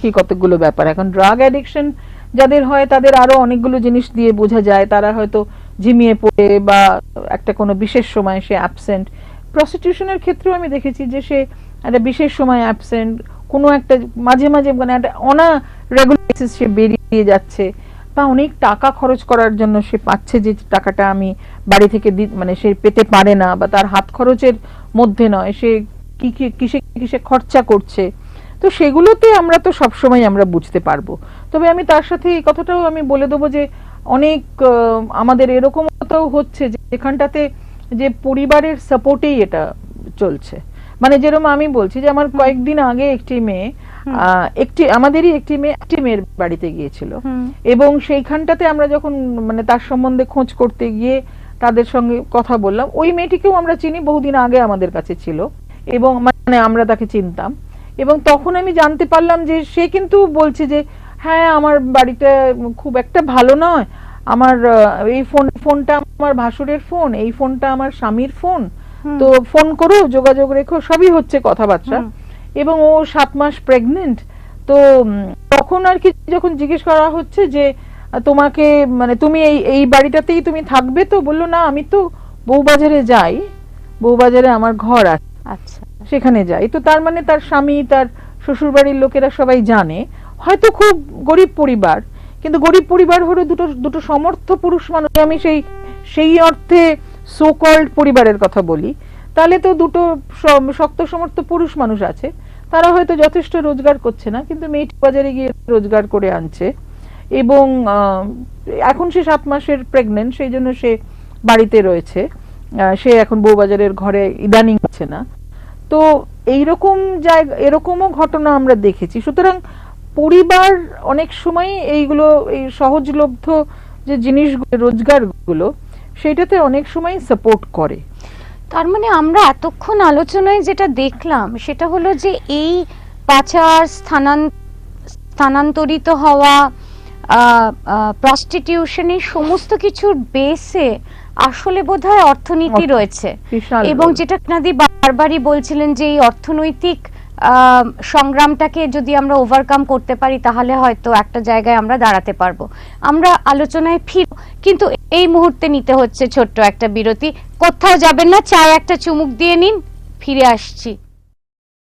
কি কতগুলো ব্যাপার। এখন ড্রাগ অ্যাডিকশন যাদের হয়, তাদের আরও অনেকগুলো জিনিস দিয়ে বোঝা যায়। তারা হয়তো ঝিমিয়ে পড়ে বা একটা কোনো বিশেষ সময় সে অ্যাবসেন্ট প্রস্টিটিউশনের ক্ষেত্রেও আমি দেখেছি যে সে একটা বিশেষ সময় অ্যাবসেন্ট কোনো একটা মাঝে মাঝে মানে একটা অনা রেগুলার সে বেরিয়ে যাচ্ছে। বা অনেক টাকা খরচ করার জন্য সে পাচ্ছে যে টাকাটা আমি বাড়ি থেকে দি- মানে সে পেতে পারে না বা তার হাত খরচের মধ্যে নয়। সে কি কি, কিসে কিসে খরচা করছে? তো সেগুলোতে আমরা তো সবসময় আমরা বুঝতে পারব। তবে আমি তার সাথে এই কথাটাও আমি বলে দেবো যে অনেক আমাদের এরকমটাও হচ্ছে যে এখানটাতে যে পরিবারের সাপোর্টেই এটা চলছে। মানে যেরকম আমি বলছি যে আমার কয়েকদিন আগে একটি মেয়ে আহ, একটি আমাদেরই একটি মেয়ে একটি মেয়ের বাড়িতে গিয়েছিল। এবং সেইখানটাতে আমরা যখন মানে তার সম্বন্ধে খোঁজ করতে গিয়ে তাদের সঙ্গে কথা বললাম ওই মেয়েটিকেও আমরা চিনি বহুদিন আগে আমাদের কাছে ছিল। এবং মানে আমরা তাকে চিনতাম। এবং তখন আমি জানতে পারলাম যে সে কিন্তু বলছে যে হ্যাঁ আমার বাড়িতে খুব একটা ভালো নয়। আমার এই ফোন ফোনটা আমার ভাসুরের ফোন এই ফোনটা আমার স্বামীর ফোন। তো ফোন করো যোগাযোগ রেখো সবই হচ্ছে কথাবার্তা। এবং ও সাত মাস প্রেগনেন্ট তো তখন আর কি যখন জিজ্ঞেস করা হচ্ছে যে তোমাকে মানে তুমি এই এই বাড়িটাতেই তুমি থাকবে? তো বলল না আমি তো বউবাজারে যাই। বউবাজারে আমার ঘর আছে আচ্ছা। সেখানে যায়। তো তার মানে তার স্বামী, তার শ্বশুরবাড়ির লোকেরা সবাই জানে। হয়তো খুব গরিব পরিবার, কিন্তু গরিব পরিবার হলো দুটো দুটো সমর্থ পুরুষ মানুষ। আমি সেই সেই অর্থে সো কল্ড পরিবারের কথা বলি। তাহলে তো দুটো শক্ত সমর্থ পুরুষ মানুষ আছে। তারা হয়তো যথেষ্ট রোজগার করছে না, কিন্তু মেয়েটি বাজারে গিয়ে রোজগার করে আনছে। এবং এখন সে সাত মাসের প্রেগনেন্ট সেই জন্য সে বাড়িতে রয়েছে। সে এখন বউবাজারের ঘরে ইদানিং আছে না। তো এইরকম জায়গা, এরকমও ঘটনা আমরা দেখেছি। সুতরাং পরিবার অনেক সময় এইগুলো, এই সহজলভ্য যে জিনিসগুলো, রোজগারগুলো সেটাতে অনেক সময় সাপোর্ট করে। তার মানে আমরা এতক্ষণ আলোচনায় যেটা দেখলাম, সেটা হলো যে এই পাচার স্থানান, স্থানান্তরিত হওয়া প্রস্টিটিউশন এই সমস্ত কিছুর বেসে আসলে বোধহয় অর্থনীতি অর্থ- রয়েছে। এবং। যেটা আপনাদি বারবারই বলছিলেন যে এই অর্থনৈতিক সংগ্রামটাকে যদি আমরা ওভারকাম করতে পারি তাহলে হয়তো একটা জায়গায় আমরা দাঁড়াতে পারব। আমরা আলোচনায় ফির কিন্তু এই মুহূর্তে নিতে হচ্ছে ছোট্ট একটা বিরতি। কোথাও যাবেন না চায় একটা চুমুক দিয়ে নিন ফিরে আসছি।